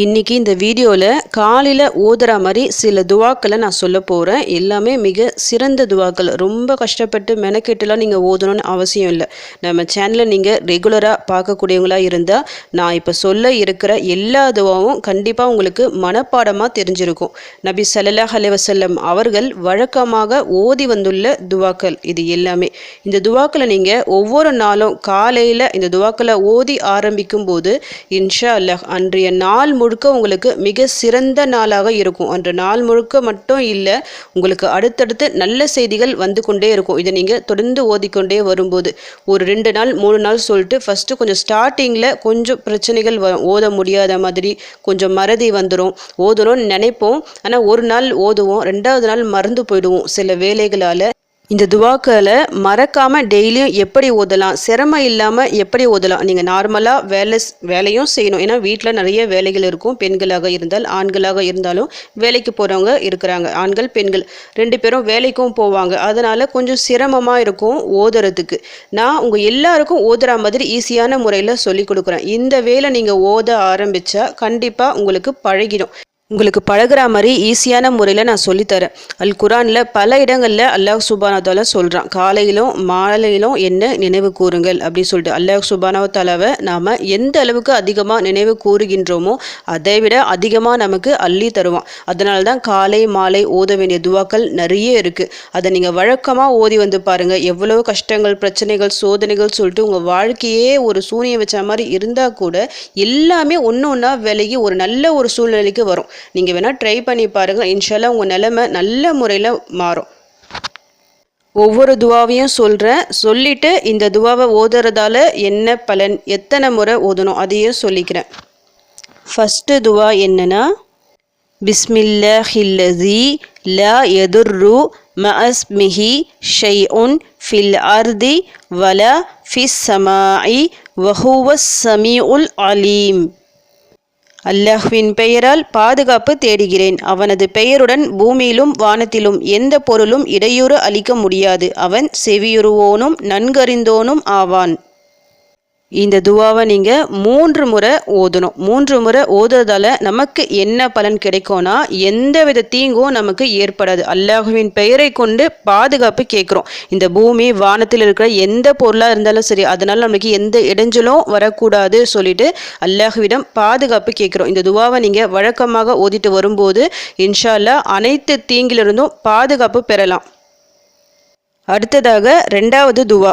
இன்றைக்கி இந்த வீடியோவில் காலையில் ஓதுற மாதிரி சில துவாக்களை நான் சொல்ல போகிறேன் எல்லாமே மிக சிறந்த துவாக்கள். ரொம்ப கஷ்டப்பட்டு மெனக்கெட்டுலாம் நீங்கள் ஓதணும்னு அவசியம் இல்லை. நம்ம சேனலை நீங்கள் ரெகுலராக பார்க்கக்கூடியவங்களாக இருந்தால் நான் இப்போ சொல்ல இருக்கிற எல்லா துவாவும் கண்டிப்பாக உங்களுக்கு மனப்பாடமாக தெரிஞ்சிருக்கும். நபி ஸல்லல்லாஹு அலைவசல்லம் அவர்கள் வழக்கமாக ஓதி வந்துள்ள துவாக்கள் இது எல்லாமே. இந்த துவாக்களை நீங்கள் ஒவ்வொரு நாளும் காலையில் இந்த துவாக்களை ஓதி ஆரம்பிக்கும் போது இன்ஷா அல்லாஹ் அன்றைய நாள் முழுக்க உங்களுக்கு மிக சிறந்த நாளாக இருக்கும். அன்று நாள் முழுக்க மட்டும் இல்லை உங்களுக்கு அடுத்தடுத்து நல்ல செய்திகள் வந்து கொண்டே இருக்கும். இதை நீங்கள் தொடர்ந்து ஓதிக்கொண்டே வரும்போது ஒரு ரெண்டு நாள் மூணு நாள் சொல்லிட்டு ஃபஸ்ட்டு கொஞ்சம் ஸ்டார்டிங்கில் கொஞ்சம் பிரச்சனைகள் வ ஓத முடியாத மாதிரி கொஞ்சம் மறதி வந்துடும் ஓதணும்னு நினைப்போம். ஆனால் ஒரு நாள் ஓதுவோம் ரெண்டாவது நாள் மறந்து போயிடுவோம். சில வேலைகளால் இந்த துவாக்களை மறக்காமல் டெய்லியும் எப்படி ஓதலாம்? சிரமம் இல்லாமல் எப்படி ஓதலாம்? நீங்கள் நார்மலாக வேலை வேலையும் செய்யணும். ஏன்னா வீட்டில் நிறைய வேலைகள் இருக்கும். பெண்களாக இருந்தால் ஆண்களாக இருந்தாலும் வேலைக்கு போகிறவங்க இருக்கிறாங்க. ஆண்கள் பெண்கள் ரெண்டு பேரும் வேலைக்கும் போவாங்க. அதனால் கொஞ்சம் சிரமமாக இருக்கும் ஓதுறதுக்கு. நான் உங்கள் எல்லாருக்கும் ஓதுற மாதிரி ஈஸியான முறையில் சொல்லி கொடுக்குறேன். இந்த வேலை நீங்கள் ஓத ஆரம்பித்தா கண்டிப்பாக உங்களுக்கு பழகிடும். உங்களுக்கு பழகிற மாதிரி ஈஸியான முறையில் நான் சொல்லித்தரேன். அல் குரானில் பல இடங்களில் அல்லாஹ் சுபானத்தால சொல்கிறான் காலையிலும் மாலையிலும் என்ன நினைவு கூறுங்கள் அப்படின்னு சொல்லிட்டு அல்லாஹ் சுபானவத்தாலாவை நாம் எந்த அளவுக்கு அதிகமாக நினைவு கூறுகின்றோமோ அதை விட அதிகமாக நமக்கு அள்ளி தருவான். அதனால தான் காலை மாலை ஓத வேண்டிய துவாக்கள் நிறைய இருக்குது அதை நீங்கள் வழக்கமாக ஓதி வந்து பாருங்கள் எவ்வளோ கஷ்டங்கள் பிரச்சனைகள் சோதனைகள் சொல்லிட்டு உங்கள் வாழ்க்கையே ஒரு சூனியம் வச்ச மாதிரி இருந்தால் கூட எல்லாமே ஒன்று ஒன்றா விலகி ஒரு நல்ல ஒரு சூழ்நிலைக்கு வரும். நீங்கள் வேணால் ட்ரை பண்ணி பாருங்கள் இன்ஷால்லா உங்கள் நிலமை நல்ல முறையில் மாறும். ஒவ்வொரு துவாவையும் சொல்கிறேன் சொல்லிட்டு இந்த துவாவை ஓதுறதால என்ன பலன்? எத்தனை முறை ஓதணும்? அதையும் சொல்லிக்கிறேன். ஃபஸ்ட்டு துவா என்னன்னா பிஸ்மில்லாஹில்லதி ல எதுர்ரு ஷெய் ஷைஉன் ஃபில் அர்தி வலா ஃபிஸ் சமாஇ வஹுவஸ் சமீஉல் அலீம். அல்லாஹ்வின் பெயரால் பாதுகாப்பு தேடுகிறேன். அவனது பெயருடன் பூமியிலும் வானத்திலும் எந்த பொருளும் இடையூறு அளிக்க முடியாது. அவன் செவியுறுவோனும் நன்கறிந்தோனும் ஆவான். இந்த துவாவை நீங்கள் மூன்று முறை ஓதணும். மூன்று முறை ஓதுறதால நமக்கு என்ன பலன் கிடைக்கும்னா எந்த வித தீங்கும் நமக்கு ஏற்படாது. அல்லாஹுவின் பெயரை கொண்டு பாதுகாப்பு கேட்குறோம். இந்த பூமி வானத்தில் இருக்கிற எந்த பொருளாக இருந்தாலும் சரி அதனால் நமக்கு எந்த இடைஞ்சலும் வரக்கூடாது சொல்லிட்டு அல்லாஹுவிடம் பாதுகாப்பு கேட்குறோம். இந்த துவாவை நீங்கள் வழக்கமாக ஓதிட்டு வரும்போது இன்ஷால்லா அனைத்து தீங்கிலிருந்தும் பாதுகாப்பு பெறலாம். அடுத்ததாக ரெண்டாவது துவா.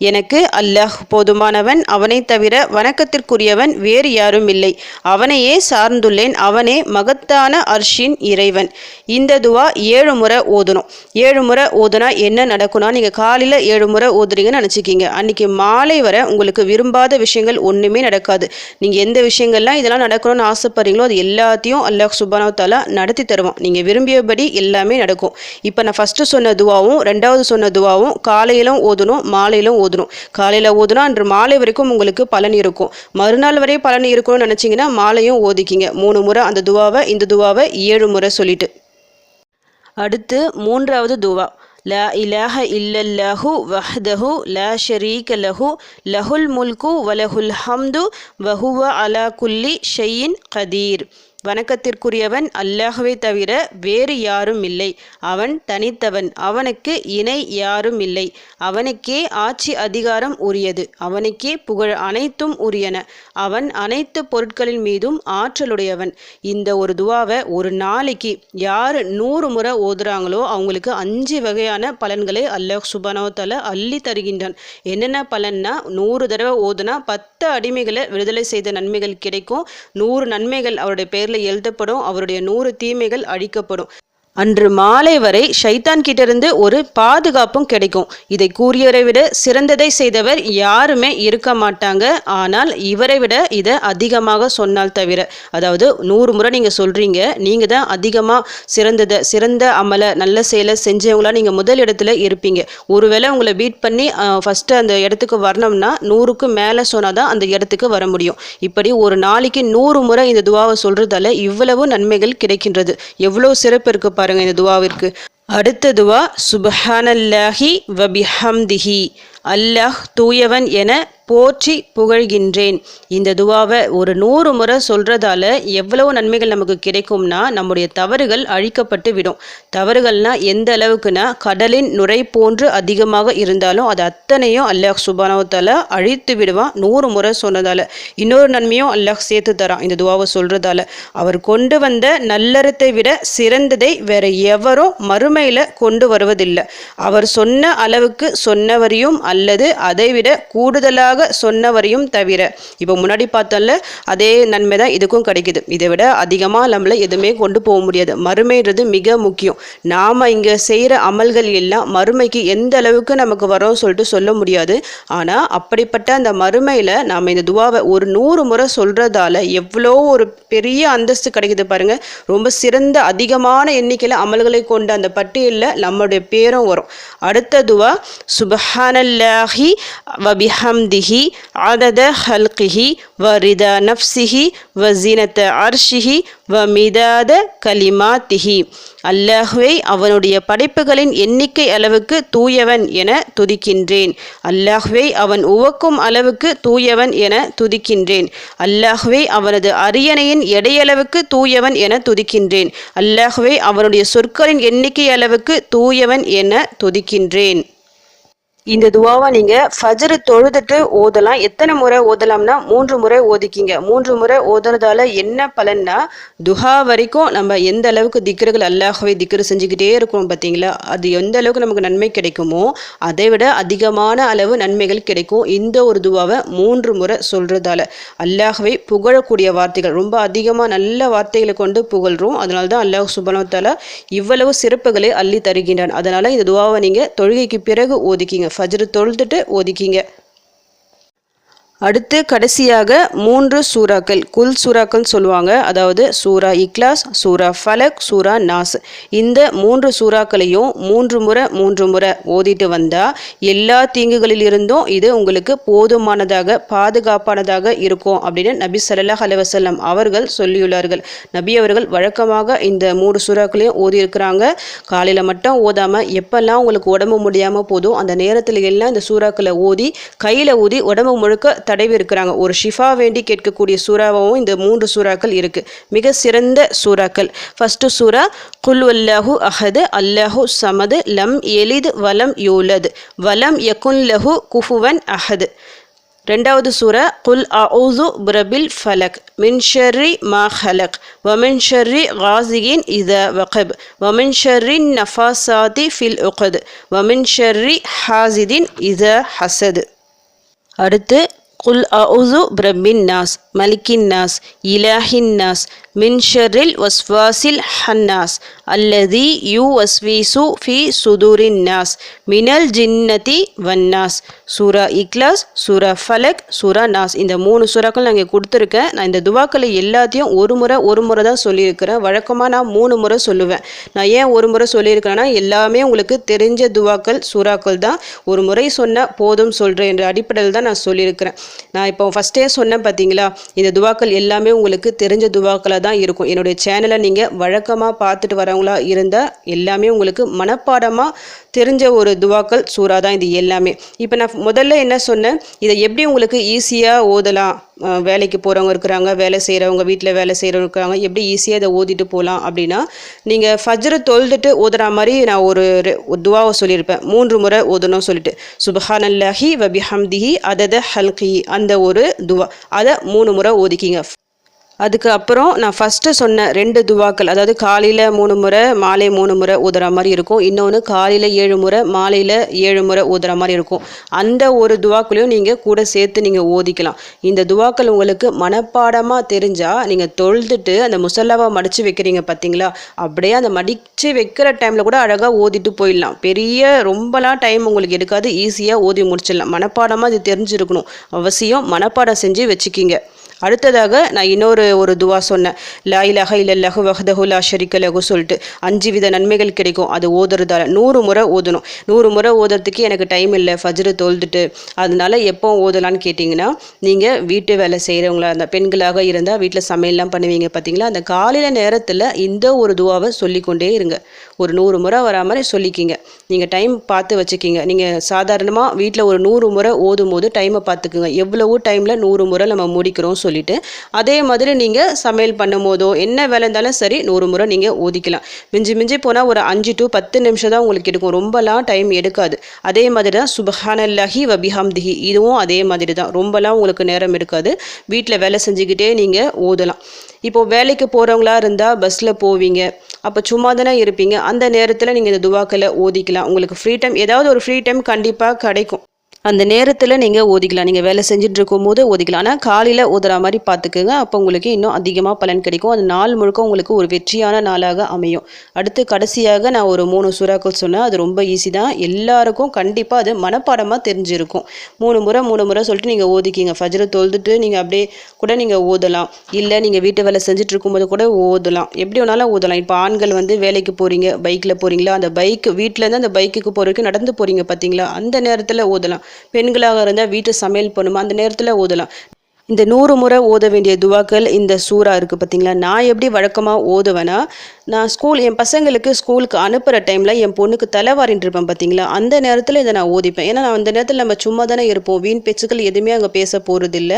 எனக்கு அல்லாஹ் போதுமானவன் அவனை தவிர வணக்கத்திற்குரியவன் வேறு யாரும் இல்லை. அவனையே சார்ந்துள்ளேன் அவனே மகத்தான அர்ஷின் இறைவன். இந்த துவா ஏழு முறை ஓதணும். ஏழு முறை ஓதுனா என்ன நடக்கும்னா நீங்கள் காலையில் ஏழு முறை ஓதுறீங்கன்னு நினச்சிக்கிங்க. அன்றைக்கி மாலை வரை உங்களுக்கு விரும்பாத விஷயங்கள் ஒன்றுமே நடக்காது. நீங்கள் எந்த விஷயங்கள்லாம் இதெல்லாம் நடக்கணும்னு ஆசைப்படுறீங்களோ அது எல்லாத்தையும் அல்லாஹ் சுபானோ தாலா நடத்தி தருவான். நீங்கள் விரும்பியபடி எல்லாமே நடக்கும். இப்போ நான் ஃபஸ்ட்டு சொன்ன துவாவும் ரெண்டாவது சொன்ன துவாவும் காலையிலும் ஓதணும் மாலையிலும் ஓதணும். காலையில் ஓதுனா அன்று மாலை வரைக்கும் உங்களுக்கு பலன் இருக்கும். மறுநாள் வரை பலன் இருக்கணும்னு நினச்சிங்கன்னா மாலையும் ஓதிக்கிங்க. மூணு முறை அந்த துவாவை இந்த துவாவை ஏழு முறை சொல்லிட்டு. அடுத்து மூன்றாவது துவா. லா இலாஹ லஹு வஹ்தஹு லா ஷரீக லஹு. லஹுல் முல்கு வலஹுல் ஹம்து வஹுவ அலா குல்லி ஷையின் கதீர். வணக்கத்திற்குரியவன் அல்லாஹுவை தவிர வேறு யாரும் இல்லை. அவன் தனித்தவன். அவனுக்கு இணை யாரும் இல்லை. அவனுக்கே ஆட்சி அதிகாரம் உரியது. அவனுக்கே புகழ் அனைத்தும் உரியன. அவன் அனைத்து பொருட்களின் மீதும் ஆற்றலுடையவன். இந்த ஒரு துவாவை ஒரு நாளைக்கு யார் நூறு முறை ஓதுறாங்களோ அவங்களுக்கு அஞ்சு வகையான பலன்களை அல்லாஹ் சுபானவத்தால அள்ளி தருகின்றான். என்னென்ன பலன்னா நூறு தடவை ஓதுனா பத்து அடிமைகளை விடுதலை செய்த நன்மைகள் கிடைக்கும். நூறு நன்மைகள் அவருடைய பேரில் எழுதப்படும். அவருடைய நூறு தீமைகள் அழிக்கப்படும். அன்று மாலை வரை ஷைத்தான் கிட்டிருந்து ஒரு பாதுகாப்பும் கிடைக்கும். இதை கூறியவரை விட சிறந்ததை செய்தவர் யாருமே இருக்க மாட்டாங்க. ஆனால் இவரை விட இதை அதிகமாக சொன்னால் தவிர அதாவது நூறு முறை நீங்கள் சொல்கிறீங்க நீங்கள் தான் அதிகமாக சிறந்ததை சிறந்த அமலை நல்ல செயலை செஞ்சவங்களா நீங்கள் முதல் இடத்துல இருப்பீங்க. ஒருவேளை உங்களை பீட் பண்ணி ஃபஸ்ட்டு அந்த இடத்துக்கு வரணும்னா நூறுக்கு மேலே சொன்னால் தான் அந்த இடத்துக்கு வர முடியும். இப்படி ஒரு நாளைக்கு நூறு முறை இந்த துவாவை சொல்கிறதால இவ்வளவு நன்மைகள் கிடைக்கின்றது. எவ்வளோ சிறப்பு இருக்குது பாருங்க இந்த துவாவிற்கு. அடுத்த துவா சுபஹானல்லாஹி வபிஹம்திஹி அல்லாஹ் தூயவன் என போற்றி புகழ்கின்றேன். இந்த துவாவை ஒரு நூறு முறை சொல்கிறதால எவ்வளவு நன்மைகள் நமக்கு கிடைக்கும்னா நம்முடைய தவறுகள் அழிக்கப்பட்டு விடும். தவறுகள்னால் எந்த அளவுக்குனா கடலின் நுரை போன்று அதிகமாக இருந்தாலும் அது அத்தனையும் அல்லாஹ் சுபானவத்தால் அழித்து விடுவான் நூறு முறை சொன்னதால். இன்னொரு நன்மையும் அல்லாஹ் சேர்த்து தரான் இந்த துவாவை சொல்கிறதால அவர் கொண்டு வந்த நல்லறத்தை விட சிறந்ததை வேற எவரும் மறுமையில் கொண்டு வருவதில்லை. அவர் சொன்ன அளவுக்கு சொன்னவரையும் அல்லது அதைவிட கூடுதலாக சொன்னதாக சொன்னவரையும் தவிர. இப்போ முன்னாடி பார்த்தோம்ல அதே நன்மை தான் இதுக்கும் கிடைக்குது. இதை விட அதிகமாக நம்மளை எதுவுமே கொண்டு போக முடியாது. மறுமைன்றது மிக முக்கியம். நாம் இங்கே செய்கிற அமல்கள் எல்லாம் மறுமைக்கு எந்த அளவுக்கு நமக்கு வரோம் சொல்லிட்டு சொல்ல முடியாது. ஆனால் அப்படிப்பட்ட அந்த மறுமையில் நாம் இந்த துவாவை ஒரு நூறு முறை சொல்கிறதால எவ்வளோ ஒரு பெரிய அந்தஸ்து கிடைக்குது பாருங்கள் ரொம்ப சிறந்த அதிகமான எண்ணிக்கையில் அமல்களை கொண்ட அந்த பட்டியலில் நம்மளுடைய பேரும் வரும். அடுத்த துவா சுபஹானல்லாஹி வபிஹம்தி நஃப்சிஹி அதத ஹல்கிஹி வ ரிதா நஃப்சிஹி வ ஜீனத்த அர்ஷிஹி வ மிதாத கலிமாத்திஹி அல்லாஹுவை அவனுடைய படைப்புகளின் எண்ணிக்கை அளவுக்கு தூயவன் என துதிக்கின்றேன். அல்லாஹுவை அவன் உவக்கும் அளவுக்கு தூயவன் என துதிக்கின்றேன். அல்லாஹுவை அவனது அரியணையின் எடையளவுக்கு தூயவன் என துதிக்கின்றேன். அல்லாஹுவை அவனுடைய சொற்களின் எண்ணிக்கை அளவுக்கு தூயவன் என துதிக்கின்றேன். இந்த துவாவை நீங்கள் ஃபஜ்ரு தொழுதுட்டு ஓதலாம். எத்தனை முறை ஓதலாம்னா மூன்று முறை ஓதிக்கிங்க. மூன்று முறை ஓதுறதால என்ன பலன்னா துஹா வரைக்கும் நம்ம எந்த அளவுக்கு திக்கர்கள் அல்லாஹவே திக்கரு செஞ்சுக்கிட்டே இருக்கோம் பார்த்தீங்களா அது எந்த அளவுக்கு நமக்கு நன்மை கிடைக்குமோ அதை விட அதிகமான அளவு நன்மைகள் கிடைக்கும். இந்த ஒரு துவாவை மூன்று முறை சொல்கிறதால அல்லாஹவை புகழக்கூடிய வார்த்தைகள் ரொம்ப அதிகமாக நல்ல வார்த்தைகளை கொண்டு புகழ்றோம். அதனால தான் அல்லாஹ் சுபனத்தால இவ்வளவு சிறப்புகளை அள்ளி தருகின்றான். அதனால் இந்த துவாவை நீங்கள் தொழுகைக்கு பிறகு ஓதிக்கிங்க. ஃபஜ்ரு தொழுதுட்டு ஒதுக்கிங்க அடுத்து கடைசியாக மூன்று சூறாக்கள் குல் சூறாக்கள் சொல்லுவாங்க. அதாவது சூரா இக்லாஸ் சூரா ஃபலக் சூரா நாஸ். இந்த மூன்று சூறாக்களையும் மூன்று முறை மூன்று முறை ஓதிட்டு வந்தால் எல்லா தீங்குகளிலிருந்தும் இது உங்களுக்கு போதுமானதாக பாதுகாப்பானதாக இருக்கும் அப்படின்னு நபி சல்லாஹ் அலுவசல்லம் அவர்கள் சொல்லியுள்ளார்கள். நபி அவர்கள் வழக்கமாக இந்த மூன்று சூறாக்களையும் ஓதியிருக்கிறாங்க. காலையில் மட்டும் ஓதாமல் எப்பெல்லாம் உங்களுக்கு உடம்பு முடியாமல் போதும் அந்த நேரத்தில் எல்லாம் இந்த சூறாக்களை ஓதி கையில் ஊதி உடம்பு முழுக்க தடவி இருக்கிறாங்க ஒரு ஷிஃபா வேண்டி கேட்கக்கூடிய சூறாவும் இந்த மூன்று சூறாக்கள் இருக்குது மிக சிறந்த சூறாக்கள். ஃபஸ்ட்டு சூறா குல் அல்லாஹு அஹது அல்லாஹு சமது லம் எலிது வலம் யூலது வலம் யகுன் லஹு குஃபுவன் அஹது. ரெண்டாவது சூரா குல் அவுசு பிரபில் ஃபலக் மின்ஷர்ரி மா ஹலக் வமின்ஷர்ரி காசியின் இத வகப் வமின்ஷர்ரின் நஃபாசாதி ஃபில் உகது வமின்ஷர்ரி ஹாசிதின் இத ஹசது. அடுத்து குல் அவுசு பிரபின் நாஸ் மலிக்கின்னாஸ் நாஸ் மின்ஷரில் வஸ்வாசில் ஹன்னாஸ் அல்லதி யூ வஸ்வீசு ஃபி சுதூரின் நாஸ் மினல் ஜின்னதி வன்னாஸ். சூரா இக்லாஸ் சூரா ஃபலக் சூரா நாஸ். இந்த மூணு சூறாக்கள் நான் இங்கே கொடுத்துருக்கேன். நான் இந்த துவாக்களை எல்லாத்தையும் ஒரு முறை ஒரு முறை தான் சொல்லியிருக்கிறேன். வழக்கமாக நான் மூணு முறை சொல்லுவேன். நான் ஏன் ஒரு முறை சொல்லியிருக்கிறேன்னா எல்லாமே உங்களுக்கு தெரிஞ்ச துவாக்கள் சூறாக்கள் தான். ஒரு முறை சொன்ன போதும் சொல்கிறேன் என்ற அடிப்படையில் தான் நான் சொல்லியிருக்கிறேன். நான் இப்போ ஃபஸ்ட்டே சொன்னேன் பார்த்தீங்களா இந்த துவாக்கள் எல்லாமே உங்களுக்கு தெரிஞ்ச துவாக்களாக தான் இருக்கும். என்னுடைய சேனலை நீங்கள் வழக்கமாக பார்த்துட்டு வரவங்களா இருந்தால் எல்லாமே உங்களுக்கு மனப்பாடமாக தெரிஞ்ச ஒரு துவாக்கள் சூறா தான் இது எல்லாமே. இப்போ நான் முதல்ல என்ன சொன்னேன்? இதை எப்படி உங்களுக்கு ஈஸியாக ஓதலாம்? வேலைக்கு போகிறவங்க இருக்கிறாங்க வேலை செய்கிறவங்க வீட்டில் வேலை செய்கிறவங்க இருக்கிறாங்க எப்படி ஈஸியாக இதை ஓதிட்டு போகலாம் அப்படின்னா நீங்கள் ஃபஜ்ரு தொழுதுட்டு ஓதுற மாதிரி நான் ஒரு துவாவை சொல்லியிருப்பேன். மூன்று முறை ஓதணும் சொல்லிட்டு. சுபஹானல்லாஹி வபிஹம்திஹி அதத ஹல்கி அந்த ஒரு துவா. அதை மூணு முறை ஓதிக்கிங்க. அதுக்கு அப்புறம் நான் ஃபஸ்ட்டு சொன்ன ரெண்டு துவாக்கள் அதாவது காலையில் மூணு முறை மாலை மூணு முறை ஊதுற மாதிரி இருக்கும். இன்னொன்று காலையில் ஏழு முறை மாலையில் ஏழு முறை ஊதுற மாதிரி இருக்கும். அந்த ஒரு துவாக்களையும் நீங்கள் கூட சேர்த்து நீங்கள் ஓதிக்கலாம். இந்த துவாக்கள் உங்களுக்கு மனப்பாடமாக தெரிஞ்சால் நீங்கள் தொழுதுட்டு அந்த முசல்லாவை மடித்து வைக்கிறீங்க பார்த்தீங்களா அப்படியே அந்த மடித்து வைக்கிற டைமில் கூட அழகாக ஓதிட்டு போயிடலாம். பெரிய ரொம்பலாம் டைம் உங்களுக்கு எடுக்காது. ஈஸியாக ஓதி முடிச்சிடலாம். மனப்பாடமாக இது தெரிஞ்சிருக்கணும். அவசியம் மனப்பாடம் செஞ்சு வச்சுக்கிங்க. அடுத்ததாக நான் இன்னொரு ஒரு துவா சொன்னேன். லா இலஹ இல்லல்லஹு வஹ்தஹு லா ஷரிக்க லகு சொல்லிட்டு அஞ்சு வித நன்மைகள் கிடைக்கும். அது ஓதுறதால நூறு முறை ஓதணும். நூறு முறை ஓதுறதுக்கு எனக்கு டைம் இல்லை. ஃபஜ்ரு தோல்ந்துட்டு அதனால எப்போ ஓதலான்னு கேட்டிங்கன்னா நீங்கள் வீட்டு வேலை செய்கிறவங்களா இருந்தால் பெண்களாக இருந்தால் வீட்டில் சமையல்லாம் பண்ணுவீங்க பார்த்தீங்களா அந்த காலையில் நேரத்தில் இந்த ஒரு துவாவை சொல்லிக்கொண்டே இருங்க. ஒரு நூறு முறை வரா மாதிரி சொல்லிக்கிங்க. நீங்கள் டைம் பார்த்து வச்சுக்கிங்க. நீங்கள் சாதாரணமாக வீட்டில் ஒரு நூறு முறை ஓதும் போது டைமை பார்த்துக்குங்க. எவ்வளவோ டைமில் நூறு முறை நம்ம முடிக்கிறோம் சொல்லிட்டு. அதே மாதிரி நீங்கள் சமையல் பண்ணும் போதோ என்ன வேலை இருந்தாலும் சரி நூறு முறை நீங்கள் ஓதிக்கலாம். மிஞ்சி மிஞ்சி போனால் ஒரு அஞ்சு டு பத்து நிமிஷம் தான் உங்களுக்கு எடுக்கும். ரொம்பலாம் டைம் எடுக்காது. அதே மாதிரி தான் சுபஹானல்லாஹி வபிஹம்திஹி. இதுவும் அதே மாதிரி தான் ரொம்பலாம் உங்களுக்கு நேரம் எடுக்காது. வீட்டில் வேலை செஞ்சுக்கிட்டே நீங்கள் ஓதலாம். இப்போது வேலைக்கு போகிறவங்களா இருந்தால் பஸ்ஸில் போவீங்க. அப்போ சும்மா தானே இருப்பீங்க. அந்த நேரத்தில் நீங்கள் இந்த துவாக்களை ஓதிக்கலாம். உங்களுக்கு ஃப்ரீ டைம் ஏதாவது ஒரு ஃப்ரீ டைம் கண்டிப்பாக கிடைக்கும். அந்த நேரத்தில் நீங்கள் ஓதிக்கலாம். நீங்கள் வேலை செஞ்சுட்டு இருக்கும்போது ஓதிக்கலாம். ஆனால் காலையில் ஓதுற மாதிரி பார்த்துக்குங்க அப்போ உங்களுக்கு இன்னும் அதிகமாக பலன் கிடைக்கும். அந்த நாள் முழுக்க உங்களுக்கு ஒரு வெற்றியான நாளாக அமையும். அடுத்து கடைசியாக நான் ஒரு மூணு சுறாக்கள் சொன்னேன். அது ரொம்ப ஈஸி தான். எல்லாருக்கும் கண்டிப்பாக அது மனப்பாடமாக தெரிஞ்சிருக்கும். மூணு முறை மூணு முறை சொல்லிட்டு நீங்கள் ஓதிக்கிங்க. ஃபஜ்ரை தொழுதுட்டு நீங்கள் அப்படியே கூட நீங்கள் ஓதலாம். இல்லை நீங்கள் வீட்டு வேலை செஞ்சுட்டு இருக்கும்போது கூட ஓதலாம். எப்படி வேணாலும் ஓதலாம். இப்போ ஆண்கள் வந்து வேலைக்கு போகிறீங்க பைக்கில் போகிறீங்களா அந்த பைக் வீட்டிலேருந்து அந்த பைக்குக்கு போகிறதுக்கு நடந்து போகிறீங்க பார்த்தீங்களா அந்த நேரத்தில் ஓதலாம். பெண்களாக இருந்தால் வீட்டு சமையல் பண்ணுமா? அந்த நேரத்தில் ஓதலாம். இந்த நூறு முறை ஓத வேண்டிய துவாக்கள் இந்த சூறா இருக்குது பார்த்தீங்களா நான் எப்படி வழக்கமாக ஓதுவேன்னா நான் ஸ்கூல் என் பசங்களுக்கு ஸ்கூலுக்கு அனுப்புகிற டைமில் என் பொண்ணுக்கு தலைவாரின்ட்டு இருப்பேன் பார்த்தீங்களா அந்த நேரத்தில் இதை நான் ஓதிப்பேன். ஏன்னா நான் அந்த நேரத்தில் நம்ம சும்மா தானே இருப்போம். வீண் பேச்சுக்கள் எதுவுமே அங்கே பேச போகிறதில்ல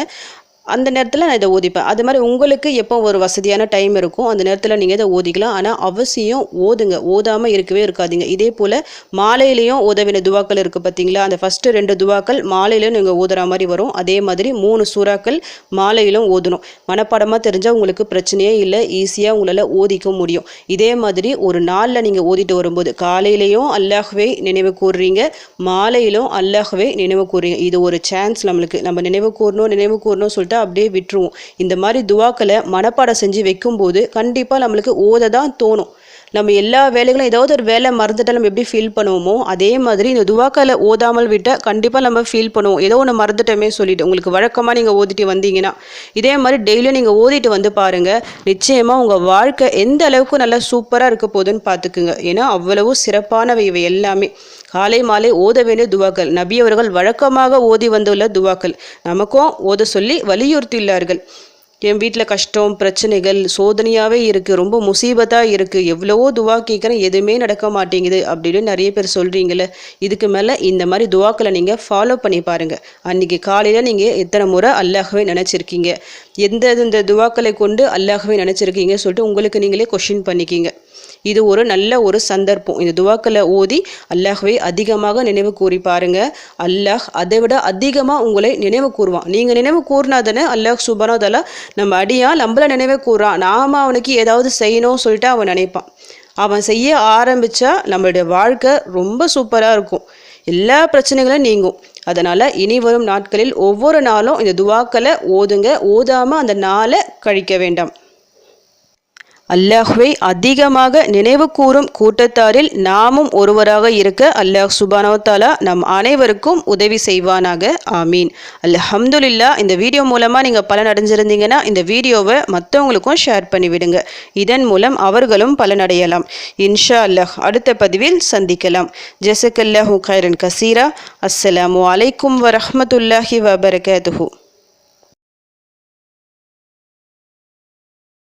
அந்த நேரத்தில் நான் இதை ஓதிப்பேன். அது மாதிரி உங்களுக்கு எப்போ ஒரு வசதியான டைம் இருக்கும் அந்த நேரத்தில் நீங்கள் இதை ஓதிக்கலாம். ஆனால் அவசியம் ஓதுங்க. ஓதாமல் இருக்கவே இருக்காதீங்க. இதே போல் மாலையிலையும் ஓத வேண்டிய துவாக்கள் இருக்குது பார்த்தீங்களா அந்த ஃபஸ்ட்டு ரெண்டு துவாக்கள் மாலையிலையும் நீங்கள் ஓதுற மாதிரி வரும். அதே மாதிரி மூணு சூறாக்கள் மாலையிலும் ஓதணும். மனப்பாடமாக தெரிஞ்சால் உங்களுக்கு பிரச்சனையே இல்லை. ஈஸியாக உங்களால் ஓதிக்க முடியும். இதே மாதிரி ஒரு நாளில் நீங்கள் ஓதிட்டு வரும்போது காலையிலையும் அல்லாஹ்வே நினைவு கூறுறீங்க மாலையிலும் அல்லாஹ்வே நினைவு கூறுறீங்க இது ஒரு சான்ஸ் நம்மளுக்கு. நம்ம நினைவு கூறணும் நினைவு கூறணும் சொல்லிட்டு அப்படியே விட்டுருவோம். இந்த மாதிரி துவாக்களை மனப்பாடம் செஞ்சு வைக்கும்போது கண்டிப்பாக நம்மளுக்கு ஓத தான் தோணும். நம்ம எல்லா வேலைகளும் ஏதாவது ஒரு வேலை மறந்துட்டால் நம்ம எப்படி ஃபீல் பண்ணுவோமோ அதே மாதிரி இந்த துவாக்களை ஓதாமல் விட்டால் கண்டிப்பாக நம்ம ஃபீல் பண்ணுவோம். ஏதோ ஒன்று மறந்துட்டோமே சொல்லிட்டு உங்களுக்கு வழக்கமாக நீங்கள் ஓதிட்டு வந்தீங்கன்னா இதே மாதிரி டெய்லியும் நீங்கள் ஓதிட்டு வந்து பாருங்கள் நிச்சயமாக உங்கள் வாழ்க்கை எந்த அளவுக்கு நல்லா சூப்பராக இருக்க போகுதுன்னு பார்த்துக்குங்க ஏன்னா அவ்வளவு சிறப்பானவை இவை எல்லாமே. காலை மாலை ஓத வேண்டிய துவாக்கள். நபி அவர்கள் வழக்கமாக ஓதி வந்துள்ள துவாக்கள். நமக்கும் ஓத சொல்லி வலியுறுத்தியுள்ளார்கள். என் வீட்டில் கஷ்டம் பிரச்சனைகள் சோதனையாகவே இருக்குது ரொம்ப முசீபத்தாக இருக்குது எவ்வளவோ துவா கேட்குறேன் எதுவுமே நடக்க மாட்டேங்குது அப்படின்னு நிறைய பேர் சொல்கிறீங்களே இதுக்கு மேலே இந்த மாதிரி துவாக்களை நீங்கள் ஃபாலோ பண்ணி பாருங்கள் அன்றைக்கி காலையில் நீங்கள் எத்தனை முறை அல்லாஹவே நினச்சிருக்கீங்க? எந்த இந்த துவாக்களை கொண்டு அல்லாகவே நினச்சிருக்கீங்க சொல்லிட்டு உங்களுக்கு நீங்களே கொஷின் பண்ணிக்கிங்க. இது ஒரு நல்ல ஒரு சந்தர்ப்பம். இந்த துவாக்களை ஓதி அல்லாஹ்வை அதிகமாக நினைவு கூறி பாருங்க. அல்லாஹ் அதை விட அதிகமாக உங்களை நினைவு கூறுவான். நீங்கள் நினைவு கூறினா தானே அல்லாஹ் சுபனோதலா நம்ம அடியா நம்மள நினைவு கூறான் நாம அவனுக்கு ஏதாவது செய்யணும் சொல்லிட்டு அவன் நினைப்பான். அவன் செய்ய ஆரம்பித்தா நம்மளுடைய வாழ்க்கை ரொம்ப சூப்பராக இருக்கும். எல்லா பிரச்சனைகளும் நீங்கும். அதனால் இனி வரும் நாட்களில் ஒவ்வொரு நாளும் இந்த துவாக்களை ஓதுங்க. ஓதாமல் அந்த நாளை கழிக்க வேண்டாம். அல்லாஹ்வை அதிகமாக நினைவு கூறும் கூட்டத்தாரில் நாமும் ஒருவராக இருக்க அல்லாஹ் சுபானவத்தாலா நம் அனைவருக்கும் உதவி செய்வானாக. ஆமீன். அல்ஹம்துலில்லா இந்த வீடியோ மூலமாக நீங்கள் பலன் அடைஞ்சிருந்தீங்கன்னா இந்த வீடியோவை மற்றவங்களுக்கும் ஷேர் பண்ணிவிடுங்க. இதன் மூலம் அவர்களும் பலனடையலாம். இன்ஷா அல்லாஹ் அடுத்த பதிவில் சந்திக்கலாம். ஜெசக்கல்லாஹு கைரன் கசீரா. அஸ்ஸலாமு அலைக்கும் வரஹமத்துல்லாஹி வபரகாத்துஹூ.